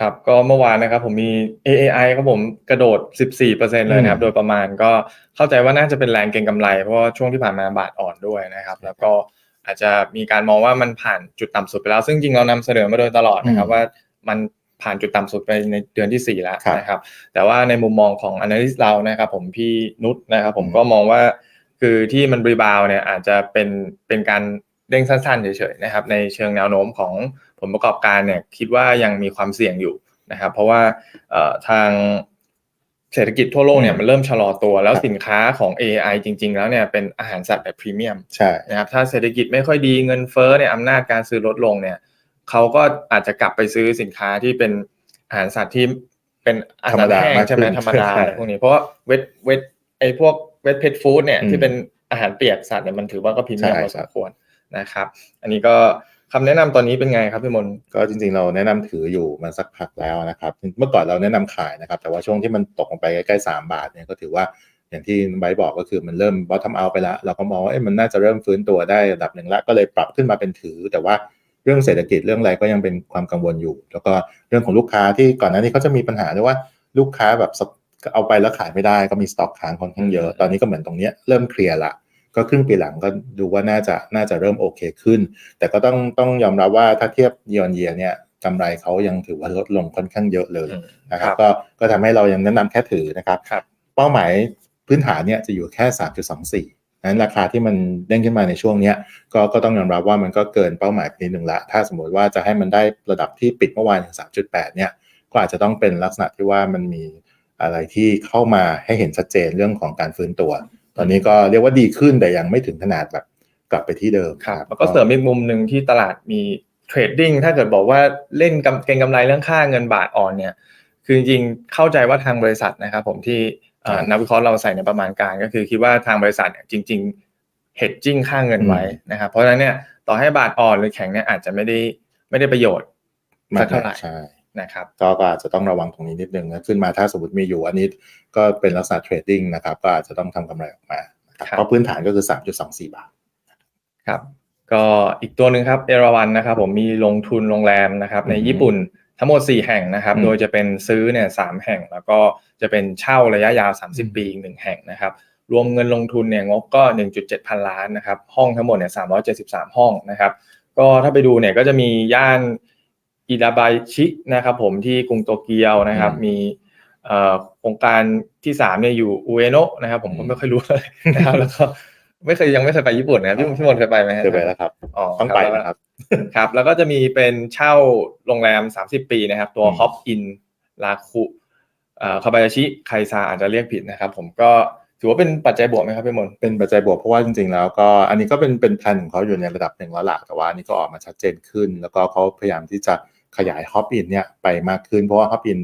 ครับก็เมื่อวานนะครับผมมี AAI ครับผมกระโดด 14%เลยนะครับ โดยประมาณก็เข้าใจว่าน่าจะเป็นแรงเก็งกำไร เพราะว่าช่วงที่ผ่านมาบาทอ่อนด้วยนะครับ แล้วก็อาจจะมีการมองว่ามันผ่านจุดต่ำสุดไปแล้ว ซึ่งจริงเรานำเสนอมาโดยตลอดนะครับว่ามันผ่านจุดต่ำสุดไปในเดือนที่ 4 แล้วนะครับ แต่ว่าในมุมมองของ analyst เรานะครับผมพี่นุชนะครับผมก็มองว่าคือที่มันรีบาวเนี่ยอาจจะเป็นเป็นการ เด้งสั้นๆเฉยๆนะครับในเชิงแนวโน้มของผลประกอบการเนี่ยคิดว่ายังมีความเสี่ยงอยู่นะครับเพราะว่าทางเศรษฐกิจทั่วโลกเนี่ยมันเริ่มชะลอตัว แล้วสินค้าของ AI จริง ๆ แล้วเนี่ยเป็นอาหารสัตว์แบบพรีเมียมใช่นะครับถ้าเศรษฐกิจไม่ค่อยดีเงินเฟ้อเนี่ยอำนาจการซื้อลดลงเนี่ยเขาก็อาจจะกลับไปซื้อสินค้าที่เป็นอาหารสัตว์ที่เป็นอาหารแห้งใช่ไหมธรรมดาพวกนี้เพราะว่าเวทเวทไอพวกเวทเพทฟู้ดเนี่ยที่เป็นอาหารเปียกสัตว์เนี่ยมันถือว่าก็พรีเมียมพอสมควร นะครับ อันนี้ก็คำแนะนำตอนนี้เป็นไงครับพี่มนก็จริงๆเราแนะนำถืออยู่มันสักพักแล้วนะครับเมื่อก่อนเราแนะนำขายนะครับ แต่ว่าช่วงที่มันตกลงไปใกล้ๆสามบาทเนี่ยก็ถือว่าอย่างที่ไบบอกก็คือมันเริ่มบอททอมเอาไปแล้ว เราก็มองว่ามันน่าจะเริ่มฟื้นตัวได้ระดับหนึ่งล้วก็เลยปรับขึ้นมาเป็นถือ แต่ว่าเรื่องเศรษฐกิจเรื่องอะไรก็ยังเป็นความกังวลอยู่ แล้วก็เรื่องของลูกค้าที่ก่อนหน้านี้เขาจะมีปัญหาด้วยว่าลูกค้าแบบเอาไปแล้วขายไม่ได้ก็มีสต็อกค้างค่อนข้างเยอะ ตอนนี้ก็เหมือนตรงนี้เริ่มเคลียร์ละ ก็ครึ่งปีหลังก็ดูว่าน่าจะน่าจะเริ่มโอเคขึ้น แต่ก็ต้องต้องยอมรับว่าถ้าเทียบเยียร์เยียเนี่ยกำไรเขายังถือว่าลดลงค่อนข้างเยอะเลยนะครับ ก็ก็ทำให้เรายังแนะนำแค่ถือนะครับ เป้าหมายพื้นฐานเนี่ยจะอยู่แค่ 3.24นั้นราคาที่มันเด้งขึ้นมาในช่วงนี้ก็ก็ต้องยอมรับว่ามันก็เกินเป้าหมายไปนิดหนึ่งละ ถ้าสมมติว่าจะให้มันได้ระดับที่ปิดเมื่อวานถึง 3.8 เนี่ย ก็อาจจะต้องเป็นลักษณะที่ว่ามันมีอะไรที่เข้ามาให้เห็นชัดเจนเรื่องของการฟื้นตัว ตอนนี้ก็เรียกว่าดีขึ้นแต่ยังไม่ถึงขนาดแบบกลับไปที่เดิมครับแล้วก็เสริมอีกมุมหนึ่งที่ตลาดมีเทรดดิ้งถ้าเกิดบอกว่าเล่นเก็งกำไรเรื่องค่าเงินบาทอ่อนเนี่ยคือจริงๆเข้าใจว่าทางบริษัทนะครับผมที่นักวิเคราะห์เราใส่ในประมาณการ ก็คือคิดว่าทางบริษัทเนี่ยจริง ๆ เฮดจิ้งค่าเงินไว้นะครับเพราะฉะนั้นเนี่ยต่อให้บาทอ่อนหรือแข็งเนี่ยอาจจะไม่ได้ไม่ได้ประโยชน์สักเท่าไหร่ นะครับก็อาจจะต้องระวังตรงนี้นิดนึงนะขึ้นมาถ้าสมมติมีอยู่อันนี้ก็เป็นลักษณะเทรดดิ้งนะครับก็อาจจะต้องทำกำไรออกมาเพราะพื้นฐานก็คือ 3.24 บาทครับก็อีกตัวหนึ่งครับเอราวันนะครับผมมีลงทุนโรงแรมนะครับในญี่ปุ่นทั้งหมด 4 แห่งนะครับ โดยจะเป็นซื้อเนี่ยสแห่ง แล้วก็จะเป็นเช่าระยะยาว 30 ปีอีกหนึ่งแห่งนะครับรวมเงินลงทุนเนี่ยงบก็ 1.7 พันล้านนะครับห้องทั้งหมดเนี่ย373 ห้องนะครับก็ถ้าไปดูเนี่ยก็จะมีย่าน อิดาบายชินะครับผมที่กรุงโตเกียวนะครับ มีโครงการที่สามเนี่ยอยู่อุเอโนะนะครับผมก็ไม่ค่อยรู้เลยนะครับแล้วก็ไม่เคยยังไม่เคยไปญี่ปุ่นนะพี่พี่มนเคยไปไหมเคยไปแล้วครับอ๋อต้องไปนะครับครับ แล้วก็จะมีเป็นเช่าโรงแรม 30 ปีนะครับ ตัวฮอปอินลาคุคาบายาชิไคซาอาจจะเรียกผิดนะครับ ผมก็ถือว่าเป็นปัจจัยบวกไหมครับพี่มนเป็นปัจจัยบวกเพราะว่าจริงๆแล้วก็อันนี้ก็เป็นเป็นแผนของเขาอยู่ในระดับหนึ่งแล้วล่ะแต่ว่าอันนี้ก็ออกมาชัดเจนขึ้น แล้วก็เขาพยายามที่จะ ขยายฮอปอินเนี่ยไปมากขึ้น เพราะว่าฮอปอิน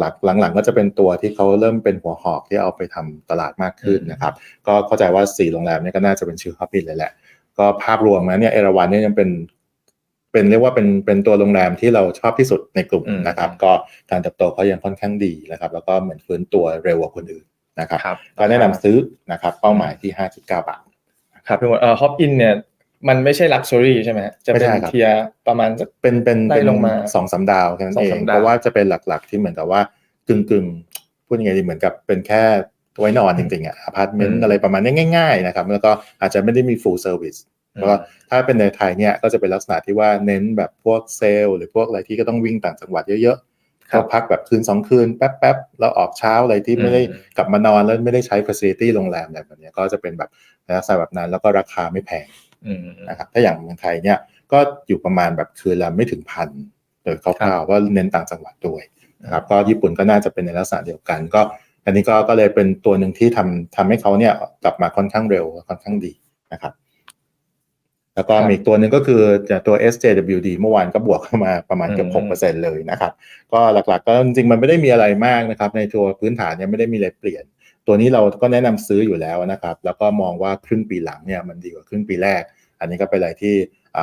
หลักๆ หลังๆ ก็จะเป็นตัวที่เขาเริ่มเป็นหัวหอกที่เอาไปทำตลาดมากขึ้นนะครับ ก็เข้าใจว่าสี่โรงแรมนี้ก็น่าจะเป็นชื่อฮอปปินเลยแหละ ก็ภาพรวมนะเนี่ยเอราวันเนี่ยยังเป็นเป็นเรียกว่าเป็นเป็นตัวโรงแรมที่เราชอบที่สุดในกลุ่มนะครับ ก็การเติบโตเขายังค่อนข้างดีนะครับ แล้วก็เหมือนฟื้นตัวเร็วกว่าคนอื่นนะครับ ก็แนะนำซื้อนะครับ เป้าหมายที่ห้าจุดเก้าบาทครับพี่มดเอ่อฮอปอินเนี่ย มันไม่ใช่ลักชัวรี่ใช่ไหมจะเป็นเทียประมาณเป็นเป็นเป็นลงมาสองสาดาวแค่นั้นเองเพราะว่าจะเป็นหลักๆที่เหมือนกับว่ากึ่งกึ่งพูดยังไงดีเหมือนกับเป็นแค่ไว้นอนจริงๆอะอพาร์ตเมนต์อะไรประมาณนี้ง่ายๆนะครับแล้วก็อาจจะไม่ได้มี full service แล้วก็ถ้าเป็นในไทยเนี่ยก็จะเป็นลักษณะที่ว่าเน้นแบบพวกเซลล์หรือพวกอะไรที่ก็ต้องวิ่งต่างจังหวัดเยอะๆก็พักแบบคืนสองคืนแป๊บๆแล้วออกเช้าอะไรที่ไม่ได้กลับมานอนแล้วไม่ได้ใช้ facility โรงแรมอะไรแบบนี้ก็จะเป็นแบบลักษณะแบบนั้นแล้วก็ราคาไม่แพง นะครับถ้าอย่างเมืองไทยเนี่ยก็อยู่ประมาณแบบคืนละไม่ถึงพันโดยคร่าวๆว่าเน้นต่างจังหวัดด้วยนะครับก็ญี่ปุ่นก็น่าจะเป็นในลักษณะเดียวกัน ก็ อันนี้ก็ก็เลยเป็นตัวหนึ่งที่ทำทำให้เขาเนี่ยกลับมาค่อนข้างเร็วค่อนข้างดีนะครับ แล้วก็มีตัวหนึ่งก็คือจากตัว SJWD เมื่อวานก็บวกเข้ามาประมาณเกือบหกเปอร์เซ็นเลยนะครับ ก็หลักๆ ก็จริงๆมันไม่ได้มีอะไรมากนะครับ ในตัวพื้นฐานเนี่ยไม่ได้มีอะไรเปลี่ยน ตัวนี้เราก็แนะนำซื้ออยู่แล้วนะครับ แล้วก็มองว่าครึ่งปีหลังเนี่ยมันดีกว่าครึ่งปีแรก อันนี้ก็เป็นอะไรที่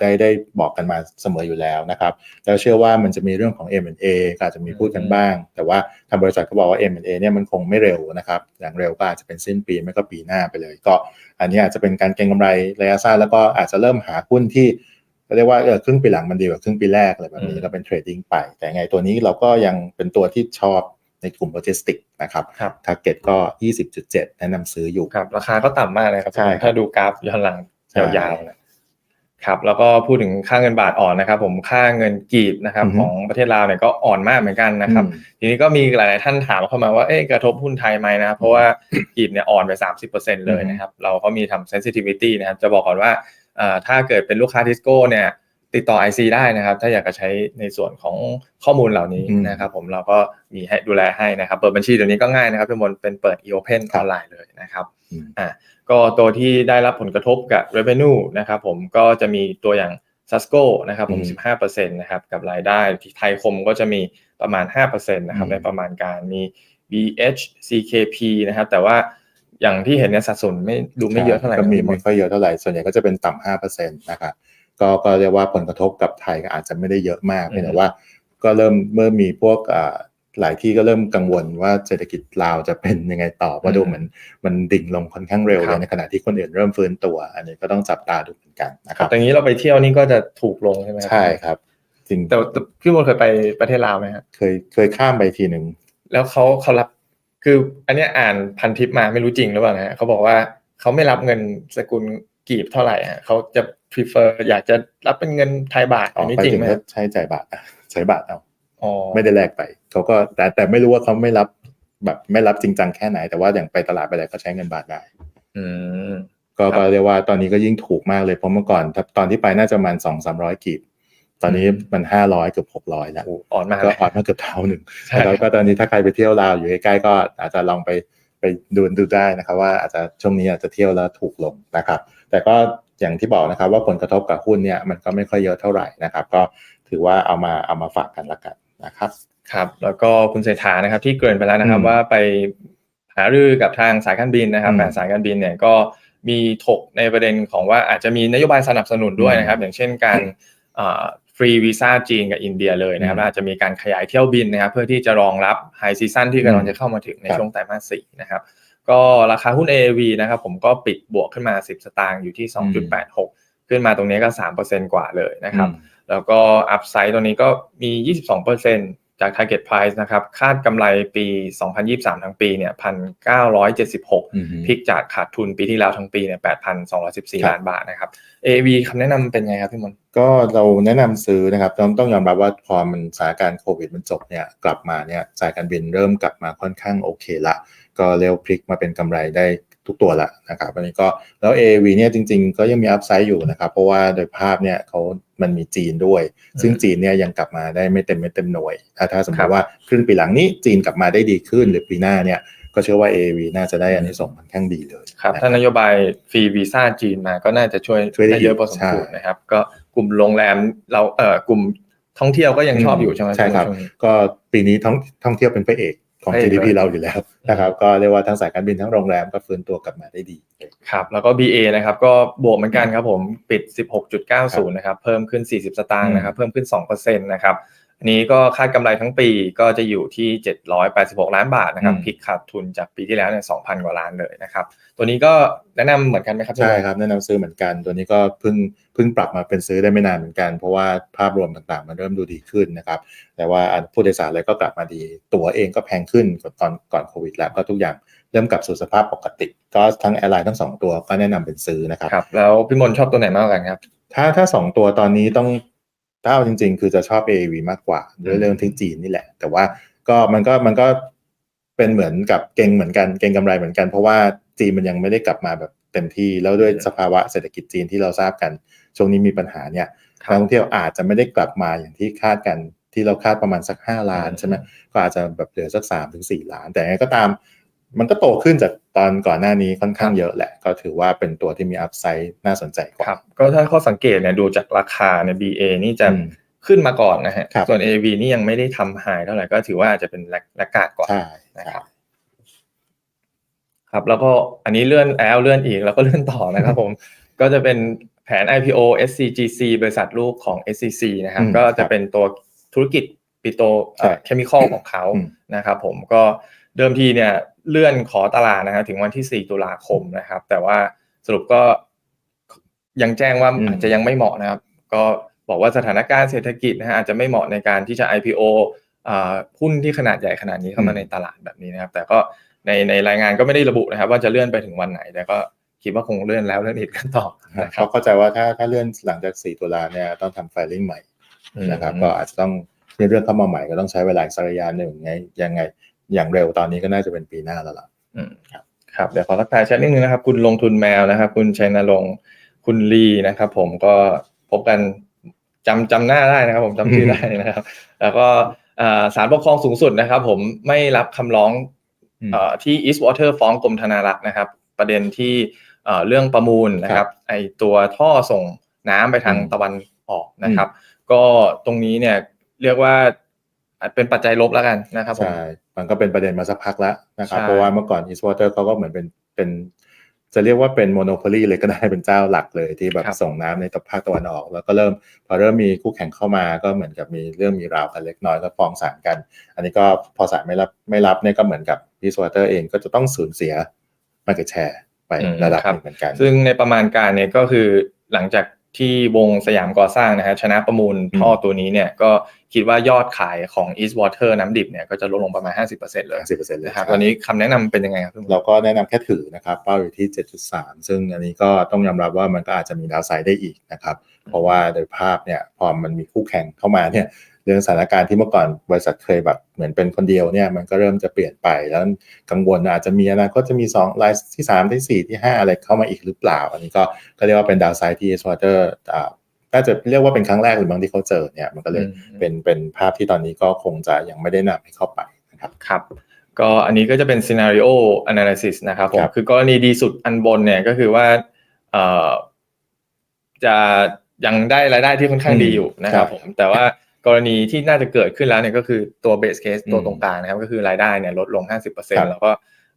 ได้ได้บอกกันมาเสมออยู่แล้วนะครับแล้วเชื่อว่ามันจะมีเรื่องของ M&A ก็อาจจะมีพูดกันบ้าง แต่ว่าทางบริษัทก็บอกว่า M&A เนี่ยมันคงไม่เร็วนะครับ อย่างเร็วก็อาจจะเป็นสิ้นปีไม่ก็ปีหน้าไปเลย ก็อันนี้อาจจะเป็นการเก็งกำไรระยะสั้นแล้วก็อาจจะเริ่มหาหุ้นที่ก็เรียกว่าเออครึ่งปีหลังมันดีกว่าครึ่งปีแรกอะไรแบบอืนี้มก็เป็นเทรดดิ้งไป แต่ไงตัวนี้เราก็ยังเป็นตัวที่ชอบในกลุ่มโลจิสติกนะครับครับทาร์เก็ตก็ 20.7 แนะนำซื้ออยู่ครับราคาก็ต่ำมากเลยครับใช่ครับถ้าดูกราฟย้อนหลังใช่ ยาวๆนะครับแล้วก็พูดถึงค่าเงินบาทอ่อนนะครับ ผมค่าเงินกีบนะครับอือฮึของประเทศลาวเนี่ยก็อ่อนมากเหมือนกันนะครับอืมทีนี้ก็มีหลายๆท่านถามเข้ามาว่าเอ๊ะกระทบหุ้นไทยไหมนะครับเพราะว่ากีบเนี่ยอ่อนไป 30%เลยนะครับ เราก็มีทำ sensitivity นะครับ จะบอกก่อนว่าเอ่อถ้าเกิดเป็นลูกค้าทิสโก้เนี่ย ติดต่อ IC ได้นะครับ ถ้าอยากจะใช้ในส่วนของข้อมูลเหล่านี้อืมนะครับ ผมเราก็มีให้ดูแลให้นะครับ เปิดบัญชีเดี๋ยวนี้ก็ง่ายนะครับเป็นบนเป็นเปิด e-open ครัอบอนไลน์เลยนะครับอืมอ่าก็ตัวที่ได้รับผลกระทบกับ revenue นะครับ ผมก็จะมีตัวอย่าง Sasco นะครับผมอืม15%นะครับกับรายได้ที่ไทยคมก็จะมีประมาณ 5%นะครับอืมในประมาณการมี BH CKP นะครับ แต่ว่าอย่างที่เห็นเนี่ยสัดส่วนไม่ดูไม่เยอะเท่าไหร่ก็มีนะพี่มไม่ดค่อยเยอะเท่าไหร่ ส่วนใหญ่ก็จะเป็นต่ำห้าเปอร์เซ็นต์นะครับ ก็ก็เรียกว่าผลกระทบกับไทยก็อาจจะไม่ได้เยอะมากอืมเพียงแต่ว่า ก็เริ่มเมื่อมีพวกอ่าหลายที่ก็เริ่มกังวลว่าเศรษฐกิจลาวจะเป็นยังไงต่อเพราะดูเหมือนมันดิ่งลงค่อนข้างเร็วคเลรัยบในขณะที่คนอื่นเริ่มฟื้นตัว อันนี้ก็ต้องจับตาดูเหมือนกันนะครับแต่อย่างนี้เราไปเที่ยวนี่ก็จะถูกลงใช่ไหมครับใช่ครับ จริงแต่แต่พี่มดเคยไปประเทศลาวไหมครับเคยเคยข้ามไปทีหนึ่งแล้วเขาเขารับคืออันเนี้ยอ่านพันทิปมาไม่รู้จริงหรือเปล่านะฮะเขาบอกว่าเขาไม่รับเงินสกุลกีบเท่าไหร่ฮะเขาจะ prefer อยากจะรับเป็นเงินไทยบาทอ๋อัอนนี้ไปจริงถึงไหมก็ฮะใช้จ่ายบาทอะใช้บาทเอาอ๋อไม่ได้แลกไปเขาก็แต่แต่ไม่รู้ว่าเขาไม่รับแบบไม่รับจริงจังแค่ไหน แต่ว่าอย่างไปตลาดไปอะไรก็ใช้เงินบาทได้ อืมก็ครับก็เรียกว่าตอนนี้ก็ยิ่งถูกมากเลยเพราะเมื่อก่อนถ้าตอนที่ไปน่าจะประมาณสองสามร้อยกีบตอนนี้มันห้าร้อยเกือบหกร้อยแล้วโอ้อ่อนมากก็เลยอ่อนมาเกือบเท่าหนึ่งใช่แล้วก็ตอนนี้ถ้าใครไปเที่ยวลาวอยู่ใกล้ๆก็อาจจะลองไปไปดูดูได้นะครับ ว่าอาจจะช่วงนี้อาจจะเที่ยวแล้วถูกลงนะครับ แต่ก็ อย่างที่บอกนะครับ ว่าผลกระทบกับหุ้นเนี่ยมันก็ไม่ค่อยเยอะเท่าไหร่นะครับ ก็ถือว่าเอามาเอามาฝากกันละกันนะครับครับ แล้วก็คุณเศรษฐานะครับ ที่เกริ่นไปแล้วนะครับอืมว่าไปหารือกับทางสายการบินนะครับอืมแปดสายการบินเนี่ยก็มีถกในประเด็นของว่าอาจจะมีนโยบายสนับสนุนด้วยนะครับ อย่างเช่นการฟรีวีซ่าจีนกับอินเดียเลยนะครับอืมและอาจจะมีการขยายเที่ยวบินนะครับ เพื่อที่จะรองรับไฮซีซันที่กำลังจะเข้ามาถึงในครับช่วงไตรมาสสี่นะครับ ก็ราคาหุ้น AAV นะครับผมก็ปิดบวกขึ้นมา 10 สตางค์อยู่ที่ 2.86 ขึ้นมาตรงนี้ก็ 3%กว่าเลยนะครับ แล้วก็อัพไซด์ตัวนี้ก็มี 22% จาก Target Price นะครับคาดกำไรปี 2023 ทั้งปีเนี่ย1,976อืมพลิกจากขาดทุนปีที่แล้วทั้งปีเนี่ยครับ8,214 ล้านบาทนะครับ AV คำแนะนำเป็นไงครับพี่มนต์ก็เราแนะนำซื้อนะครับต้องต้องยอมรับว่าพอมันสถานการณ์โควิดมันจบเนี่ยกลับมาเนี่ยสายการบินเริ่มกลับมาค่อนข้างโอเคละ ก็เร็วพลิกมาเป็นกำไรได้ ทุกตัวละนะครับอันนี้ก็แล้ว AAV เนี่ยจริงๆ ก็ยังมีอัพไซด์อยู่นะครับ เพราะว่าโดยภาพเนี่ยเขามันมีจีนด้วย ซึ่งจีนเนี่ยยังกลับมาได้ไม่เต็มไม่เต็มหน่วย ถ้าถ้าสมมครัติบว่าครึ่งปีหลังนี้จีนกลับมาได้ดีขึ้นหรือปีหน้าเนี่ยก็เชื่อว่า AAV น่าจะได้อันนี้ส่งส์ค่อนข้างดีเลยครับนะถ้านโยบายฟรีวีซ่าจีนมาก็น่าจะช่วยช่วยได้ได้เยอะพอสมควรใช่นะครับ ก็กลุ่มโรงแรมเราเอ่อกลุ่มท่องเที่ยวก็ยังชอบอยู่ใช่ไหมใช่ครับช่วงนี้ก็ปีนี้ท่องท่องเที่ยวเป็นพระเอก ของพระเอก GDP เลยเราอยู่แล้วนะครับก็เรียกว่าทั้งสายการบินทั้งโรงแรมก็ฟื้นตัวกลับมาได้ดีครับแล้วก็ BA นะครับก็บวกเหมือนกันครับผมปิด 16.90นะครับเพิ่มขึ้น 40 สตางค์นะครับเพิ่มขึ้น2%นะครับ อันนี้ก็คาดกำไรทั้งปีก็จะอยู่ที่ 786 ล้านบาทนะครับอืมพลิกขาดทุนจากปีที่แล้วเนี่ย2,000 กว่าล้านเลยนะครับ ตัวนี้ก็แนะนำเหมือนกันไหมครับ ใช่ครับ แนะนำซื้อเหมือนกัน ตัวนี้ก็เพิ่งเพิ่งปรับมาเป็นซื้อได้ไม่นานเหมือนกัน เพราะว่าภาพรวมต่างๆ มันเริ่มดูดีขึ้นนะครับ แต่ว่าอะผู้โดยสารอะไรก็กลับมาดี ตั๋วเองก็แพงขึ้นกว่าตอนก่อนโควิดแล้วก็ทุกอย่างเริ่มกลับสู่สภาพปกติ ก็ทั้งแอร์ไลน์ทั้งสองตัวก็แนะนำเป็นซื้อนะครับครับแล้วพี่มนต์ชอบตัวไหนมากกว่ากันครับถ้าถ้าสองตัวตอนนี้ต้อง ถ้าเอาจริง ๆ คือจะชอบ AAV มากกว่าด้วยเรื่องที่จีนนี่แหละ แต่ว่าก็มันก็มันก็เป็นเหมือนกับเก่งเหมือนกันเก่งกำไรเหมือนกัน เพราะว่าจีนมันยังไม่ได้กลับมาแบบเต็มที่แล้วด้วยอืมสภาวะเศรษฐกิจจีนที่เราทราบกัน ช่วงนี้มีปัญหาเนี่ยครับนักท่องเที่ยวอาจจะไม่ได้กลับมาอย่างที่คาดกันที่เราคาดประมาณสักห้าล้านอืมใช่ไหมก็อาจจะแบบเหลือสักสามถึงสี่ล้าน แต่ยังไงก็ตามมันก็โตขึ้นจาก ตอนก่อนหน้านี้ค่อนข้างเยอะแหละ ก็ถือว่าเป็นตัวที่มีอัพไซด์น่าสนใจกว่าครับก็ถ้าข้อสังเกตเนี่ยดูจากราคาใน BA นี่จะอืมขึ้นมาก่อนนะฮะครับส่วน AV นี่ยังไม่ได้ทำไฮเท่าไหร่ก็ถือว่าอาจจะเป็นแลกแลกกาดกว่าใช่นะครับครับแล้วก็อันนี้เลื่อนแล้วเลื่อนอีกแล้วก็เลื่อนต่อนะครับผมก็จะเป็นแผน IPO SCGC บริษัทลูกของ SCC นะครับอืมก็จะเป็นตัวธุรกิจปิโตใช่เคมีคอลของเขาอืมนะครับผมก็เดิมทีเนี่ย เลื่อนขอตลาดนะครับถึงวันที่ 4 ตุลาคมนะครับ แต่ว่าสรุปก็ยังแจ้งว่าอืมอาจจะยังไม่เหมาะนะครับ ก็บอกว่าสถานการณ์เศรษฐกิจนะฮะอาจจะไม่เหมาะในการที่จะ IPO อ่าหุ้นที่ขนาดใหญ่ขนาดนี้เข้ามาอืมในตลาดแบบนี้นะครับ แต่ก็ในในรายงานก็ไม่ได้ระบุนะครับ ว่าจะเลื่อนไปถึงวันไหนแต่ก็คิดว่าคงเลื่อนแล้วเลื่อนอีกกันต่อนะครัเขาบเข้าใจว่าถ้าถ้าเลื่อนหลังจาก 4 ตุลาเนี่ยต้องทำไฟลิ่งใหม่นะครับ ก็อาจจะต้องมีเรื่องเข้ามาใหม่ก็ต้องใช้เวลาอีกสักระยะหนึ่งไงยังไง อย่างเร็วตอนนี้ก็น่าจะเป็นปีหน้าแล้วล่ะอืมครับครับเดี๋ยวขอทักทายแชทนิดนึงนะครับ คุณลงทุนแมวนะครับ คุณชัยนรงค์คุณลีนะครับ ผมก็พบกันจำจำหน้าได้นะครับ ผมจำชื่อได้นะครับ แล้วก็อ่าศาลปกครองสูงสุดนะครับ ผมไม่รับคำร้องอืมเอ่อที่ Eastwater ฟ้องกรมธนารักษ์นะครับ ประเด็นที่เอ่อเรื่องประมูลนะครับ ไอตัวท่อส่งน้ำไปทางอืมตะวันออกนะครับ ก็ตรงนี้เนี่ยเรียกว่าอาจเป็นปัจจัยลบแล้วกันนะครับผมใช่ มันก็เป็นประเด็นมาสักพักแล้วนะครับใช่เพราะว่าเมื่อก่อน Eastwater เขาก็เหมือนเป็นเป็น จะเรียกว่าเป็นโมโนโพลีเลยก็ได้เป็นเจ้าหลักเลยที่แบบครับส่งน้ำในตะภาคตะวันออก แล้วก็เริ่มพอเริ่มมีคู่แข่งเข้ามาก็เหมือนกับมีเรื่องมีราวกันเล็กน้อยก็ฟ้องศาลกัน อันนี้ก็พอศาลไม่รับไม่รับเนี่ยก็เหมือนกับ Eastwater เองก็จะต้องสูญเสีย market share ไปอืมระดับครัหบนึ่งเหมือนกัน ซึ่งในประมาณการเนี่ยก็คือหลังจาก ที่วงสยามก่อสร้างนะฮะชนะประมูลท่อตัวนี้เนี่ยก็คิดว่ายอดขายของ East Water น้ำดิบเนี่ยก็จะลดลงประมาณ 50%เลยสิบเปอร์เซ็นต์เลยนะครับตอนนี้คำแนะนำเป็นยังไงครับพี่หมูเราก็แนะนำแค่ถือนะครับเป้าอยู่ที่ 7.3 ซึ่งอันนี้ก็ต้องยอมรับว่ามันก็อาจจะมีดาวไซด์ได้อีกนะครับ เพราะว่าโดยภาพเนี่ยพอมันมีคู่แข่งเข้ามาเนี่ย เรื่องสถานการณ์ที่เมื่อก่อนบริษัทเคยแบบเหมือนเป็นคนเดียวเนี่ยมันก็เริ่มจะเปลี่ยนไป แล้วกังวลอาจจะมีอนาคตจะมี2รายที่ 3 ที่ 4 ที่ 5 อะไรเข้ามาอีกหรือเปล่า อันนี้ก็ก็เรียกว่าเป็นดาวไซด์ที่ s w a t e r อ่าน่าจะเรียกว่าเป็นครั้งแรกหรือบางที่เขาเจอเนี่ยมันก็เลยอืมเป็นเป็นภาพที่ตอนนี้ก็คงจะยังไม่ได้นำให้เข้าไปนะครับครับก็อันนี้ก็จะเป็น scenario analysis นะครับผมครับคือกรณีดีสุดอันบนเนี่ยก็คือว่าเอ่อจะยังได้รายได้ที่ค่อนข้างดีอยู่นะครับผมแต่ว่า กรณีที่น่าจะเกิดขึ้นแล้วเนี่ยก็คือตัว base case ตัวตรงกลางนะครับ ก็คือรายได้เนี่ยลดลง 50%แล้วก็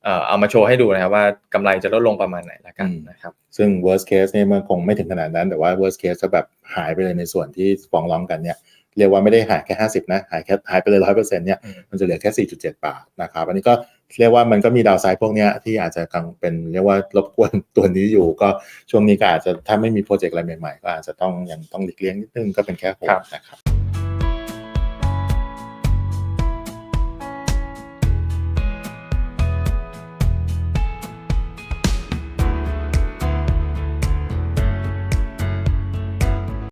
เอ่อเอามาโชว์ให้ดูนะครับว่ากำไรจะลดลงประมาณไหนละกันนะครับ ซึ่ง worst case เนี่ยมันคงไม่ถึงขนาดนั้น แต่ว่า worst case จะแบบหายไปเลยในส่วนที่ฟ้องร้องกันเนี่ยเรียกว่าไม่ได้หายแค่ 50 นะ หายแค่หายไปเลย100%เนี่ยอืมมันจะเหลือแค่ 4.7 บาทนะครับ อันนี้ก็เรียกว่ามันก็มีดาวไซด์พวกเนี้ยที่อาจจะกังเป็นเรียกว่ารบกวนตัวนี้อยู่ ก็ช่วงนี้ก็อาจจะถ้าไม่มีโปรเจกต์อะไรใหม่ๆ ก็อาจจะต้องยังต้องหลีกเลี่ยงนิดนึงก็เป็นแค่โฮครับนะครับ